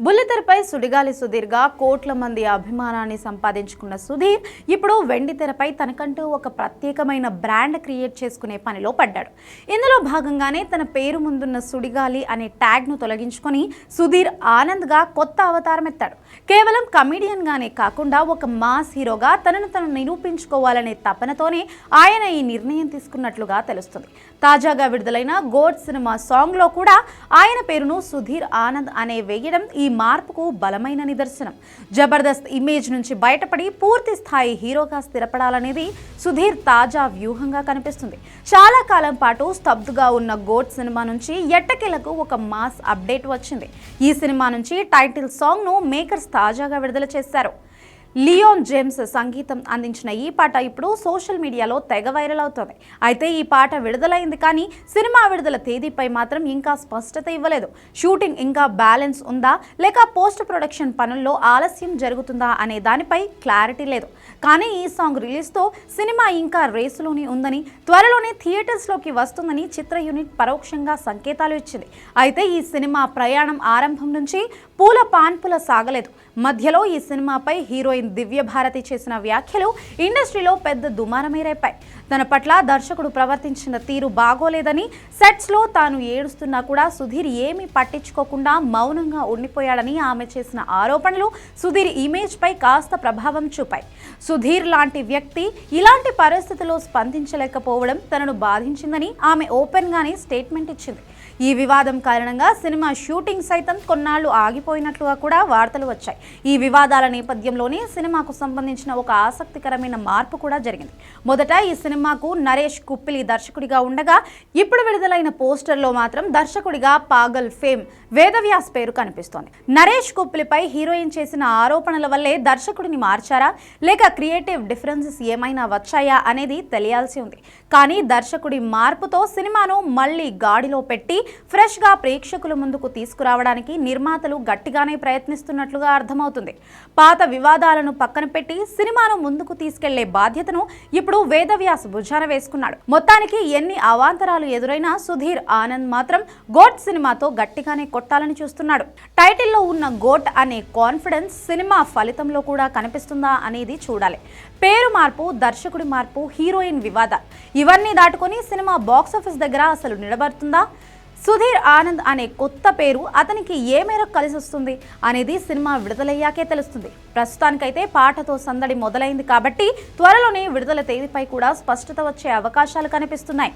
బుల్లితెరపై సుడిగాలి సుధీర్గా కోట్ల మంది అభిమానాన్ని సంపాదించుకున్న సుధీర్ ఇప్పుడు వెండితెరపై తనకంటూ ఒక ప్రత్యేకమైన బ్రాండ్ క్రియేట్ చేసుకునే పనిలో పడ్డాడు. ఇందులో భాగంగానే తన పేరు ముందున్న సుడిగాలి అనే ట్యాగ్ను తొలగించుకొని సుధీర్ ఆనంద్గా కొత్త అవతారం ఎత్తాడు కేవలం కమిడియన్గానే కాకుండా ఒక మాస్ హీరోగా తనను తను నిరూపించుకోవాలనే తపనతోనే ఆయన ఈ నిర్ణయం తీసుకున్నట్లుగా తెలుస్తుంది. తాజాగా విడుదలైన గోడ్ సినిమా సాంగ్లో కూడా ఆయన పేరును సుధీర్ ఆనంద్ అనే వేయడం ఈ ఈ మార్పుకు బలమైన నిదర్శనం. జబర్దస్త్ ఇమేజ్ నుంచి బయటపడి పూర్తి స్థాయి హీరోగా స్థిరపడాలనేది సుధీర్ తాజా వ్యూహంగా కనిపిస్తుంది. చాలా కాలం పాటు స్తబ్దుగా ఉన్న గోట్ సినిమా నుంచి ఎట్టకేలకు ఒక మాస్ అప్డేట్ వచ్చింది. ఈ సినిమా నుంచి టైటిల్ సాంగ్ను మేకర్స్ తాజాగా విడుదల చేశారు. లియోన్ జేమ్స్ సంగీతం అందించిన ఈ పాట ఇప్పుడు సోషల్ మీడియాలో తెగ వైరల్ అవుతోంది. అయితే ఈ పాట విడుదలైంది కానీ సినిమా విడుదల తేదీపై మాత్రం ఇంకా స్పష్టత ఇవ్వలేదు. షూటింగ్ ఇంకా బ్యాలెన్స్ ఉందా? లేక పోస్ట్ ప్రొడక్షన్ పనుల్లో ఆలస్యం జరుగుతుందా అనే దానిపై క్లారిటీ లేదు. కానీ ఈ సాంగ్ రిలీజ్తో సినిమా ఇంకా రేసులోనే ఉందని త్వరలోనే థియేటర్స్లోకి వస్తుందని చిత్ర యూనిట్ పరోక్షంగా సంకేతాలు ఇచ్చింది. అయితే ఈ సినిమా ప్రయాణం ఆరంభం నుంచి పూల పాన్పుల సాగలేదు. మధ్యలో ఈ సినిమాపై హీరోయిన్ దివ్య భారతి చేసిన వ్యాఖ్యలు ఇండస్ట్రీలో పెద్ద దుమారమే రేపాయి తన పట్ల దర్శకుడు ప్రవర్తించిన తీరు బాగోలేదని సెట్స్లో తాను ఏడుస్తున్నా కూడా సుధీర్ ఏమీ పట్టించుకోకుండా మౌనంగా ఉండిపోయాడని ఆమె చేసిన ఆరోపణలు సుధీర్ ఇమేజ్పై కాస్త ప్రభావం చూపాయి. సుధీర్ లాంటి వ్యక్తి ఇలాంటి పరిస్థితుల్లో స్పందించలేకపోవడం తనను బాధించిందని ఆమె ఓపెన్గానే స్టేట్మెంట్ ఇచ్చింది. ఈ వివాదం కారణంగా సినిమా షూటింగ్ సైతం కొన్నాళ్ళు ఆగిపోయినట్లుగా కూడా వార్తలు వచ్చాయి. ఈ వివాదాల నేపథ్యంలోనే సినిమాకు సంబంధించిన ఒక ఆసక్తికరమైన మార్పు కూడా జరిగింది. మొదట ఈ సినిమాకు నరేష్ కుప్పిలి దర్శకుడిగా ఉండగా ఇప్పుడు విడుదలైన పోస్టర్లో మాత్రం దర్శకుడిగా పాగల్ ఫేమ్ వేదవ్యాస్ పేరు కనిపిస్తోంది. నరేష్ కుప్పిలిపై హీరోయిన్ చేసిన ఆరోపణల వల్లే దర్శకుడిని మార్చారా? లేక క్రియేటివ్ డిఫరెన్సెస్ ఏమైనా వచ్చాయా అనేది తెలియాల్సి ఉంది. కానీ దర్శకుడి మార్పుతో సినిమాను మళ్ళీ గాడిలో పెట్టి ఫ్రెష్గా ప్రేక్షకుల ముందుకు తీసుకురావడానికి నిర్మాతలు గట్టిగానే ప్రయత్నిస్తున్నట్లుగా అర్థమవుతుంది. పాత వివాదాలను పక్కన పెట్టి సినిమాను ముందుకు తీసుకెళ్ళే బాధ్యతను ఇప్పుడు వేదవ్యాస్ భుజాన వేసుకున్నాడు. మొత్తానికి ఎన్ని అవాంతరాలు ఎదురైనా సుధీర్ ఆనంద్ మాత్రం గోట్ సినిమాతో గట్టిగానే కొట్టాలని చూస్తున్నాడు. టైటిల్లో ఉన్న గోట్ అనే కాన్ఫిడెన్స్ సినిమా ఫలితంలో కూడా కనిపిస్తుందా అనేది చూడాలి. పేరు మార్పు దర్శకుడి మార్పు హీరోయిన్ వివాదాలు. ఇవన్నీ దాటుకొని సినిమా బాక్సాఫీస్ దగ్గర అసలు నిలబడుతుందా? సుధీర్ ఆనంద్ అనే కొత్త పేరు అతనికి ఏ మేరకు కలిసి వస్తుంది అనేది సినిమా విడుదలయ్యాకే తెలుస్తుంది. ప్రస్తుతానికైతే పాటతో సందడి మొదలైంది కాబట్టి త్వరలోనే విడుదల తేదీపై కూడా స్పష్టత వచ్చే అవకాశాలు కనిపిస్తున్నాయి.